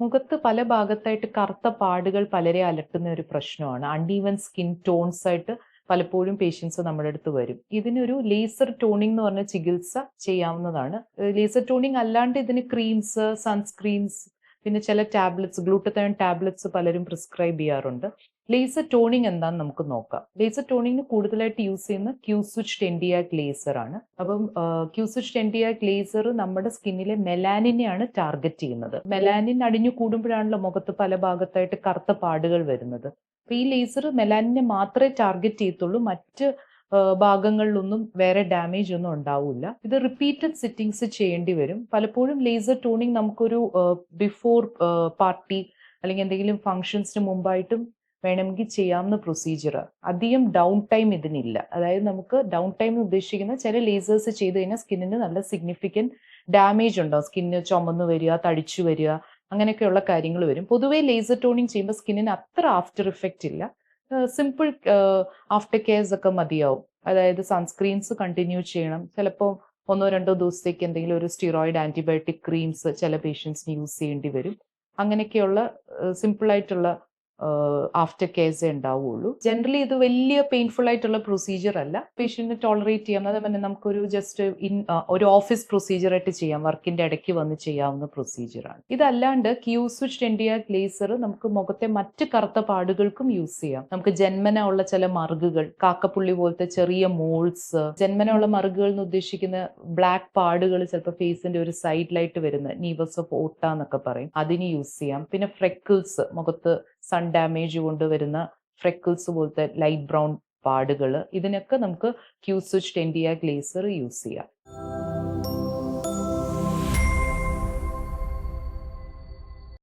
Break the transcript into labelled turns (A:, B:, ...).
A: മുഖത്ത് പല ഭാഗത്തായിട്ട് കറുത്ത പാടുകൾ പലരെ അലട്ടുന്ന ഒരു പ്രശ്നമാണ്. അൺഈവൻ സ്കിൻ ടോൺസ് ആയിട്ട് പലപ്പോഴും പേഷ്യൻസ് നമ്മുടെ അടുത്ത് വരും. ഇതിനൊരു ലേസർ ടോണിംഗ് എന്ന് പറഞ്ഞ ചികിത്സ ചെയ്യാവുന്നതാണ്. ലേസർ ടോണിംഗ് അല്ലാണ്ട് ഇതിന് ക്രീംസ് സൺസ്ക്രീൻസ് പിന്നെ ചില ടാബ്ലറ്റ്സ് ഗ്ലൂട്ടത്തയോൺ ടാബ്ലറ്റ്സ് പലരും പ്രിസ്ക്രൈബ് ചെയ്യാറുണ്ട്. ലേസർ ടോണിങ് എന്താണെന്ന് നമുക്ക് നോക്കാം. ലേസർ ടോണിങ്ങിന് കൂടുതലായിട്ട് യൂസ് ചെയ്യുന്ന ക്യൂസ്വിച്ച് ടെൻഡിയാക് ലേസർ ആണ്. അപ്പം ക്യൂസ്വിച്ച് ടെൻഡിയാക് ലേസർ നമ്മുടെ സ്കിന്നിലെ മെലാനിനെയാണ് ടാർഗറ്റ് ചെയ്യുന്നത്. മെലാനിൻ അടിഞ്ഞു കൂടുമ്പോഴാണല്ലോ മുഖത്ത് പല ഭാഗത്തായിട്ട് കറുത്ത പാടുകൾ വരുന്നത്. അപ്പൊ ഈ ലേസർ മെലാനിനെ മാത്രമേ ടാർഗറ്റ് ചെയ്യത്തുള്ളൂ. മറ്റ് ഭാഗങ്ങളിലൊന്നും വേറെ ഡാമേജ് ഒന്നും ഉണ്ടാവില്ല. ഇത് റിപ്പീറ്റഡ് സിറ്റിങ്സ് ചെയ്യേണ്ടി വരും. പലപ്പോഴും ലേസർ ടോണിങ് നമുക്കൊരു ബിഫോർ പാർട്ടി അല്ലെങ്കിൽ എന്തെങ്കിലും ഫങ്ഷൻസിന് മുമ്പായിട്ടും വേണമെങ്കിൽ ചെയ്യാവുന്ന പ്രൊസീജിയർ അധികം ഡൗൺ ടൈം ഇതിനില്ല. അതായത് നമുക്ക് ഡൗൺ ടൈം ഉദ്ദേശിക്കുന്ന ചില ലേസേഴ്സ് ചെയ്ത് കഴിഞ്ഞാൽ സ്കിന്നിന് നല്ല സിഗ്നിഫിക്കന്റ് ഡാമേജ് ഉണ്ടാവും. സ്കിന്ന് ചുമന്ന് വരിക തടിച്ചു വരിക അങ്ങനെയൊക്കെയുള്ള കാര്യങ്ങൾ വരും. പൊതുവേ ലേസർ ടോണിങ് ചെയ്യുമ്പോൾ സ്കിന്നിന് അത്ര ആഫ്റ്റർ ഇഫക്റ്റ് ഇല്ല. സിമ്പിൾ ആഫ്റ്റർ കെയർസ് ഒക്കെ മതിയാവും. അതായത് സൺസ്ക്രീൻസ് കണ്ടിന്യൂ ചെയ്യണം. ചിലപ്പോൾ ഒന്നോ രണ്ടോ ദിവസത്തേക്ക് എന്തെങ്കിലും ഒരു സ്റ്റിറോയിഡ് ആന്റിബയോട്ടിക് ക്രീംസ് ചില പേഷ്യൻസിന് യൂസ് ചെയ്യേണ്ടി വരും. അങ്ങനെയൊക്കെയുള്ള സിമ്പിൾ ആയിട്ടുള്ള ആഫ്റ്റർ കെയർസേ ഉണ്ടാവുള്ളൂ. ജനറലി ഇത് വലിയ പെയിൻഫുൾ ആയിട്ടുള്ള പ്രൊസീജിയർ അല്ല. പേഷ്യന്റിന് ടോളറേറ്റ് ചെയ്യാം. അതേപോലെ നമുക്കൊരു ജസ്റ്റ് ഇൻ ഒരു ഓഫീസ് പ്രൊസീജിയർ ആയിട്ട് ചെയ്യാം. വർക്കിന്റെ ഇടയ്ക്ക് വന്ന് ചെയ്യാവുന്ന പ്രൊസീജിയർ ആണ്. ഇതല്ലാണ്ട് ക്യൂസ്വിച്ച് എൻഡിയ ലേസർ നമുക്ക് മുഖത്തെ മറ്റ് കറുത്ത പാടുകൾക്കും യൂസ് ചെയ്യാം. നമുക്ക് ജന്മന ഉള്ള ചില മറുകുകൾ കാക്കപ്പുള്ളി പോലത്തെ ചെറിയ മോൾസ് ജന്മന ഉള്ള മറുകുകൾ എന്ന് ഉദ്ദേശിക്കുന്ന ബ്ലാക്ക് പാടുകൾ ചിലപ്പോൾ ഫേസിന്റെ ഒരു സൈഡിലായിട്ട് വരുന്ന നീവസ് ഓഫ് ഓട്ട എന്നൊക്കെ പറയും. അതിന് യൂസ് ചെയ്യാം. പിന്നെ ഫ്രെക്കിൾസ് മുഖത്ത് സൺ ഡാമേജ് കൊണ്ടുവരുന്ന ഫ്രെക്കിൾസ് പോലത്തെ ലൈറ്റ് ബ്രൗൺ പാടുകൾ ഇതിനൊക്കെ നമുക്ക് ക്യൂസ്വിച്ച് ടെൻഡിയ ഗ്ലേസർ യൂസ് ചെയ്യാം.